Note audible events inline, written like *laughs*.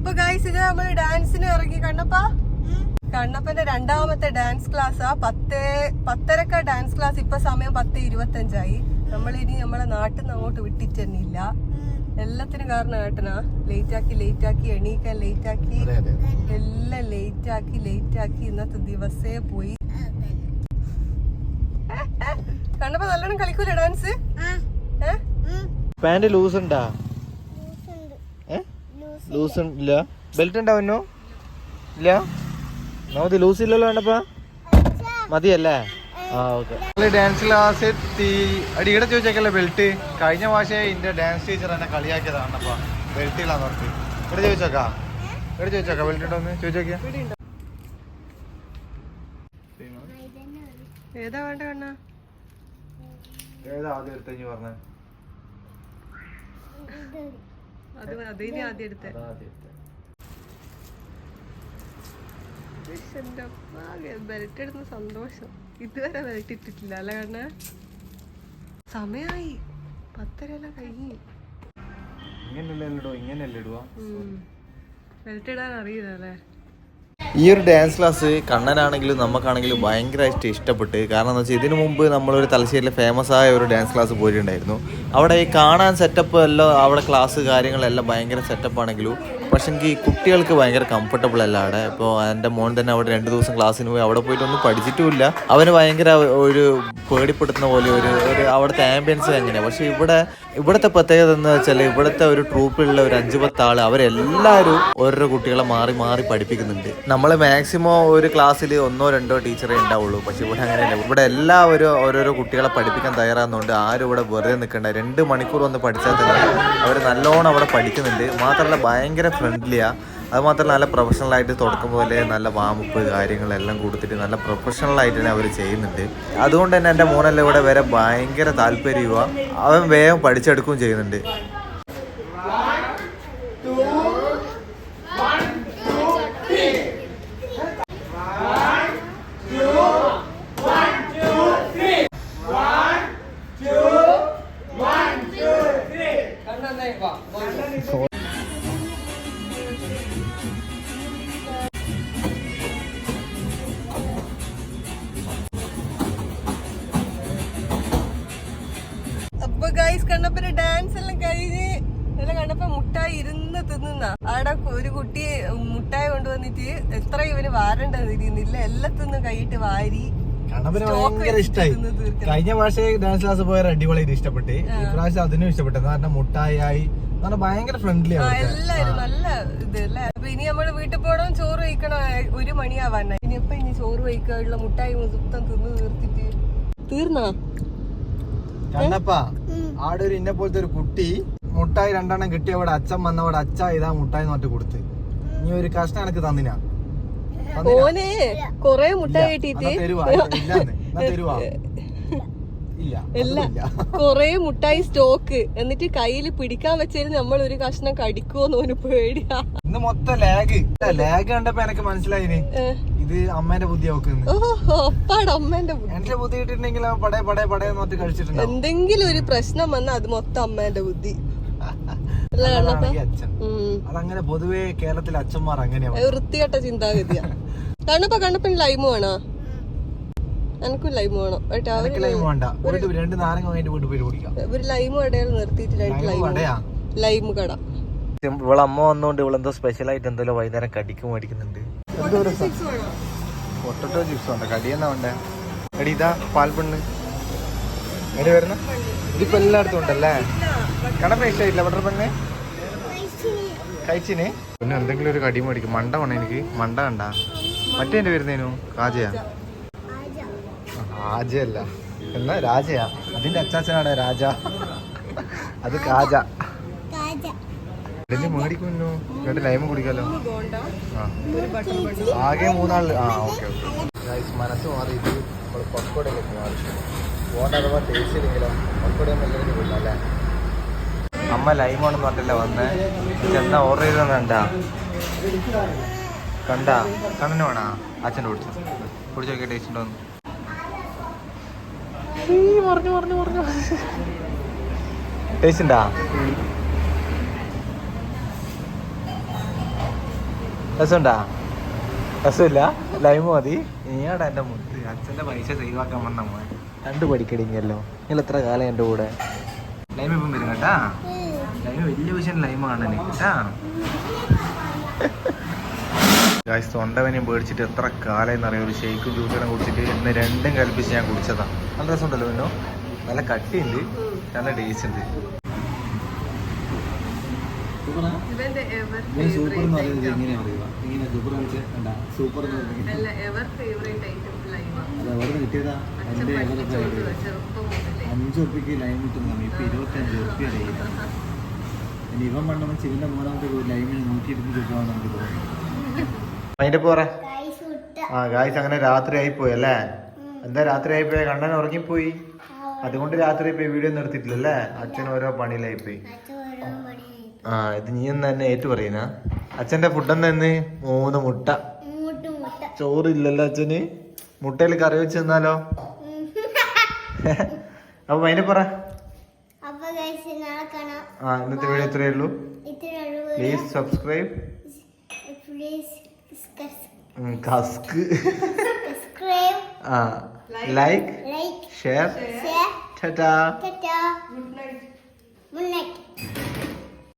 ഇപ്പൊ ഗൈസ് ഇത് നമ്മൾ ഡാൻസിന് ഇറങ്ങി. കണ്ണപ്പ? കണ്ണപ്പന്റെ രണ്ടാമത്തെ ഡാൻസ് ക്ലാസ് ക്ലാസ്സാ പത്തേ പത്തരക്ക ഡാൻസ് ക്ലാസ് ഇപ്പൊ സമയം പത്ത് ഇരുപത്തഞ്ചായി. നമ്മൾ ഇനി നമ്മളെ നാട്ടിൽ നിന്ന് അങ്ങോട്ട് വിട്ടിച്ചെന്നില്ല എല്ലാത്തിനും കാരണം ഏട്ടനാ. ലേറ്റ് ആക്കി ലേറ്റ് ആക്കി എണീക്കാൻ ലേറ്റ് ആക്കി. എല്ലാം ലേറ്റ് ആക്കി ലേറ്റ് ആക്കി. ഇന്നത്തെ ദിവസേ പോയി. കണ്ണപ്പ നല്ലോണം കളിക്കൂല ഡാൻസ് പാന്റ് ലൂസ് ഉണ്ടാ? ലൂസ് ഇല്ല. ബെൽറ്റ് ഉണ്ടാവുന്നോ? ഇല്ല? നമുക്ക് ലൂസ് ഇല്ലല്ലോ വേണ്ടപ്പാ. മതിയല്ലേ? ആ ഓക്കെ. ഡാൻസ് ക്ലാസ് എത്തി. അടിയുടെ ചോദിച്ചേക്കല്ലേ ബെൽറ്റ് കഴിഞ്ഞ പ്രാവശ്യം എന്റെ ഡാൻസ് ടീച്ചർ എന്നെ കളിയാക്കിയതാണ് അപ്പൊ ബെൽറ്റ് ഇല്ലാന്ന് പറഞ്ഞു ഇവിടെ ചോദിച്ചോക്കാ? ഇവിടെ ചോദിച്ചോക്കാ? ബെൽറ്റ് ഉണ്ടോന്ന് ചോദിച്ചോക്കിയാ ഏതാ വേണ്ട കണ്ണ? ഏതാ ആദ്യം എടുത്തു പറഞ്ഞേ? അത് അതിന് ആദ്യം എടുത്തേ. എന്റെ സന്തോഷം. ഇതുവരെ ബെൽറ്റ് ഇട്ടിട്ടില്ല അല്ല കണ്ണ? സമയായി. പത്തരയെല്ലാം കഴിഞ്ഞു. ഇങ്ങനെയല്ലേ ഇടോ ഇങ്ങനെയല്ലേ ഇടുവാ? ബെൽറ്റ് ഇടാൻ അറിയില്ല അല്ലേ? ഈ ഒരു ഡാൻസ് ക്ലാസ് കണ്ണനാണെങ്കിലും നമുക്കാണെങ്കിലും ഭയങ്കരമായിട്ട് ഇഷ്ടപ്പെട്ട് കാരണം എന്താ വെച്ചാൽ ഇതിനു മുമ്പ് നമ്മളൊരു തലശ്ശേരിയിലെ ഫേമസ് ആയ ഒരു ഡാൻസ് ക്ലാസ് പോയിട്ടുണ്ടായിരുന്നു. അവിടെ കാണാൻ സെറ്റപ്പ് എല്ലാം അവിടെ ക്ലാസ് കാര്യങ്ങളെല്ലാം ഭയങ്കര സെറ്റപ്പ് ആണെങ്കിലും പക്ഷേ എനിക്ക് കുട്ടികൾക്ക് ഭയങ്കര കംഫർട്ടബിൾ അല്ല അവിടെ. ഇപ്പോൾ എന്റെ മോൻ തന്നെ അവിടെ രണ്ട് ദിവസം ക്ലാസ്സിന് പോയി. അവിടെ പോയിട്ടൊന്നും പഠിച്ചിട്ടുമില്ല. അവന് ഭയങ്കര ഒരു പേടിപ്പെടുത്തുന്ന പോലെ ഒരു ഒരു അവിടുത്തെ ആംബിയൻസ് എങ്ങനെയാണ് പക്ഷേ ഇവിടെ ഇവിടുത്തെ പ്രത്യേകത എന്ന് വെച്ചാൽ ഇവിടുത്തെ ഒരു ട്രൂപ്പിലുള്ള ഒരു അഞ്ചു പത്ത് ആൾ അവരെല്ലാവരും ഓരോരോ കുട്ടികളെ മാറി മാറി പഠിപ്പിക്കുന്നുണ്ട്. നമ്മൾ മാക്സിമം ഒരു ക്ലാസ്സിൽ ഒന്നോ രണ്ടോ ടീച്ചറേ ഉണ്ടാവുള്ളൂ. പക്ഷേ ഇവിടെ അങ്ങനെയല്ല. ഇവിടെ എല്ലാവരും ഓരോരോ കുട്ടികളെ പഠിപ്പിക്കാൻ തയ്യാറാകുന്നുണ്ട് ആരും ഇവിടെ വെറുതെ നിൽക്കേണ്ട. രണ്ട് മണിക്കൂർ വന്ന് പഠിച്ചാൽ തന്നെ അവർ നല്ലോണം അവിടെ പഠിക്കുന്നുണ്ട്. മാത്രമല്ല ഭയങ്കര ഫ്രണ്ട്ലിയാ അതുമാത്രമല്ല നല്ല പ്രൊഫഷണൽ ആയിട്ട് തുടക്കം പോലെ നല്ല വാമപ്പ് കാര്യങ്ങളെല്ലാം കൊടുത്തിട്ട് നല്ല പ്രൊഫഷണൽ ആയിട്ട് തന്നെ അവർ ചെയ്യുന്നുണ്ട്. അതുകൊണ്ട് തന്നെ എന്റെ മോനെല്ലാം ഇവിടെ വരെ ഭയങ്കര താല്പര്യമാണ് അവൻ വേഗം പഠിച്ചെടുക്കുകയും ചെയ്യുന്നുണ്ട്. ഗൈസ് കണ്ണപ്പന്റെ ഡാൻസ് എല്ലാം കഴിഞ്ഞ് എല്ലാം കണ്ടപ്പോ മുട്ടായി ഇരുന്ന് തിന്നുന്ന. ആടെ ഒരു കുട്ടി മുട്ടായി കൊണ്ടുവന്നിട്ട് എത്ര ഇവന് വാരണ്ടെന്ന് എല്ലാം തിന്ന് കൈയിട്ട് വാരി കണ്ണപ്പന് ഭയങ്കര ഇഷ്ടായി. കഴിഞ്ഞ പ്രാവശ്യം ഡാൻസ് ക്ലാസ് പോയ അടിപൊളിയായിട്ട് ഇഷ്ടപ്പെട്ട്. ഈ പ്രാവശ്യം അതിനും ഇഷ്ടപ്പെട്ടു. കാരണം മുട്ടായി ഭയങ്കര ഫ്രണ്ട്ലി എല്ലാരും നല്ല ഇത് അല്ലേ? അപ്പൊ ഇനി നമ്മൾ വീട്ടിൽ പോകണം ചോറ് കഴിക്കണം ഒരു മണിയാവാൻ ഇനി എപ്പ ഇനി ചോറ് കഴിക്കാനുള്ള മുട്ടായി മൊത്തം തിന്ന് തീർത്തിട്ട്. തീർന്നാ? കണ്ണപ്പ ആടെ ഒരു ഇന്നെ പോലത്തെ ഒരു കുട്ടി മുട്ടായി രണ്ടെണ്ണം കിട്ടിയ അവിടെ അച്ഛൻ വന്നവിടെ അച്ഛ ഇതാ മുട്ടായി നോട്ട് കൊടുത്ത്. നീ ഒരു കഷ്ണം എനിക്ക് തന്നിനാ? ഓനെ കൊറേ മുട്ടായി *laughs* ഇല്ല. കൊറേ മുട്ടായി സ്റ്റോക്ക്. എന്നിട്ട് കയ്യിൽ പിടിക്കാൻ വെച്ചാൽ നമ്മൾ ഒരു കഷ്ണം കടിക്കുമോന്ന് ഓന് പേടിയാ. ഇന്ന് മൊത്തം ലാഗ് ലാഗ് കണ്ടപ്പോ എനക്ക് മനസ്സിലായിന്. ഏ. ഇത് അമ്മേന്റെ ബുദ്ധി ഒപ്പാട് അമ്മേന്റെ ബുദ്ധി. എന്റെ ബുദ്ധി കിട്ടിയിട്ടുണ്ടെങ്കിൽ പടേ പടേ കഴിച്ചിട്ടുണ്ടാവും. എന്തെങ്കിലും ഒരു പ്രശ്നം വന്നാൽ അത് മൊത്തം അമ്മേന്റെ ബുദ്ധി. *laughs* അതങ്ങനെ പൊതുവേ കേരളത്തിലെ അച്ഛന്മാർ അങ്ങനെയാണ് വൃത്തികെട്ട ചിന്താഗതിയാണ് കണ്ണപ്പ കണ്ണപ്പൻ ലൈമ് വേണോ? എനിക്കും ലൈമ് വേണം. രണ്ട് നാരങ്ങ കഴിഞ്ഞിട്ട് വീട്ടിൽ പോയി കുടിക്കാം. ഒരു ലൈമ് കടയിൽ നിർത്തിയിട്ട് രണ്ട് ലൈം ലൈമ് ലൈമ് കട. ഇവളമ്മ വന്നോണ്ട് ഇവളെന്തോ സ്പെഷ്യൽ ആയിട്ട് എന്തോ വൈകുന്നേരം കടിക്ക് മേടിക്കുന്നുണ്ട്. പൊട്ടറ്റോ ചിപ്സ് ഉണ്ട്? കടിയെന്നാ വേണ്ടേ? എടി ഇതാ പാൽപ്പണ്ണ്. എടി വരുന്ന. ഇതിപ്പോ എല്ലായിടത്തും ഉണ്ടല്ലേ? കട ഇഷ്ടമായിട്ടില്ല ബട്ടർ പെണ്ണ്? കഴിച്ചിന്. പിന്നെ എന്തെങ്കിലും ഒരു കടി മേടിക്കും. മണ്ട വേണം എനിക്ക്? മണ്ട കണ്ട മറ്റേ എന്റെ വരുന്നേനു കാജയാ? രാജയല്ല എന്നാ രാജയാ? അതിന്റെ അച്ചാച്ചനാണ് രാജ. അത് കാജ. ഇതിന്റെ മേടിക്കുന്നു എന്നിട്ട് ലൈമ് കുടിക്കാലോ? ബോണ്ട ആകെ മൂന്നാൾ ആ ഓക്കെ ഓക്കെ. മനസ്സ് മാറി. ഇത് നമ്മൾ പക്കോടയിലേക്ക് മാറി പോകേണ്ട അഥവാ ടേസ്റ്റ് ഇല്ലെങ്കിലോ പക്കോടയൊന്നും അല്ലേ? അമ്മ ലൈമാണെന്ന് പറഞ്ഞില്ല വന്നേ? എന്താ ഓർഡർ ചെയ്തെന്ന് കണ്ടാ? കണ്ടാ? കണ്ണന് വേണാ? അച്ഛന്റെ കുടിച്ചു കുടിച്ചു നോക്കിയ ടേസ്റ്റ് ഉണ്ടോന്ന്. പറഞ്ഞു പറഞ്ഞു പറഞ്ഞു. ടേസ്റ്റ് ഉണ്ടാ? രസമുണ്ടാ? രസമില്ല? ലൈമ് മതി. നീയാടാ എന്റെ മുത്ത്. അച്ഛന്റെ പൈസ സേവാക്കാൻ വന്ന മോൻ കണ്ടു പഠിക്കടിങ്ങല്ലോ നിങ്ങൾ എത്ര കാലം എന്റെ കൂടെ? ലൈമ് ഇപ്പം വരും കേട്ടാ. ലൈമ് വലിയ വിഷയം ലൈമാണ് എനിക്ക് കേട്ടാ. ഗായ്സ് തൊണ്ടവനെയും പേടിച്ചിട്ട് എത്ര കാലം എന്നറിയാം? ഒരു ഷേക്കും ജ്യൂസിനും കുടിച്ചിട്ട് എന്നെ രണ്ടും കൽപ്പിച്ച് ഞാൻ കുടിച്ചതാണ് നല്ല രസമുണ്ടല്ലോ പിന്നോ നല്ല കട്ടിയുണ്ട്. നല്ല ടേസ്റ്റ് ഉണ്ട്. സൂപ്പർ എന്ന് പറയുന്നത് എങ്ങനെയാ പറയുക ഇങ്ങനെ സൂപ്പർ സൂപ്പർ എന്ന് പറയുന്നത് അല്ല എവർ ഫേവറേറ്റ് ഐറ്റം ലൈമാണ് അത് എവിടെ നിന്ന് കിട്ടിയതാ? അച്ഛൻ എന്റെ പഠിപ്പിച്ചു കൊടുത്തതാ ചെറുപ്പം മുതലേ. അഞ്ച് ഉറുപ്പിക്ക് ലൈം കിട്ടുന്നതാണ് ഇപ്പൊ ഇരുപത്തഞ്ച് ഉറുപ്പിയ ലൈം ഇനി ഇവൻ പണ്ടവൻ ചിവിന്റെ മൂന്നാമത്തെ ലൈമിന് നൂറ്റി ഇരുപത് രൂപ നമുക്ക് അതിന്റെ പോറ. ആ ഗായ്സ് അങ്ങനെ രാത്രി ആയിപ്പോയി അല്ലേ? എന്താ രാത്രി ആയിപ്പോയി? കണ്ണൻ ഉറങ്ങിപ്പോയി. അതുകൊണ്ട് രാത്രി പോയി വീഡിയോ നിർത്തിയിട്ടില്ലല്ലേ അച്ഛൻ ഓരോ പണിയിലായിപ്പോയി. ആ ഇത് നീ എന്ന് തന്നെ ഏറ്റു പറയുന്ന? അച്ഛന്റെ ഫുഡ് എന്താ ഇന്ന്? മൂന്ന് മുട്ട. ചോറില്ലല്ലോ അച്ഛന്? മുട്ടയിൽ കറി വെച്ച് തന്നാലോ? അപ്പൊ അതിന് പറ. ആ ഇന്നത്തെ വീഡിയോ ഇത്രയേ ഉള്ളൂ. ഇത്രയേ ഉള്ളൂ പ്ലീസ് സബ്സ്ക്രൈബ് കസ്ക്. ആ like like share share tata tata good night good night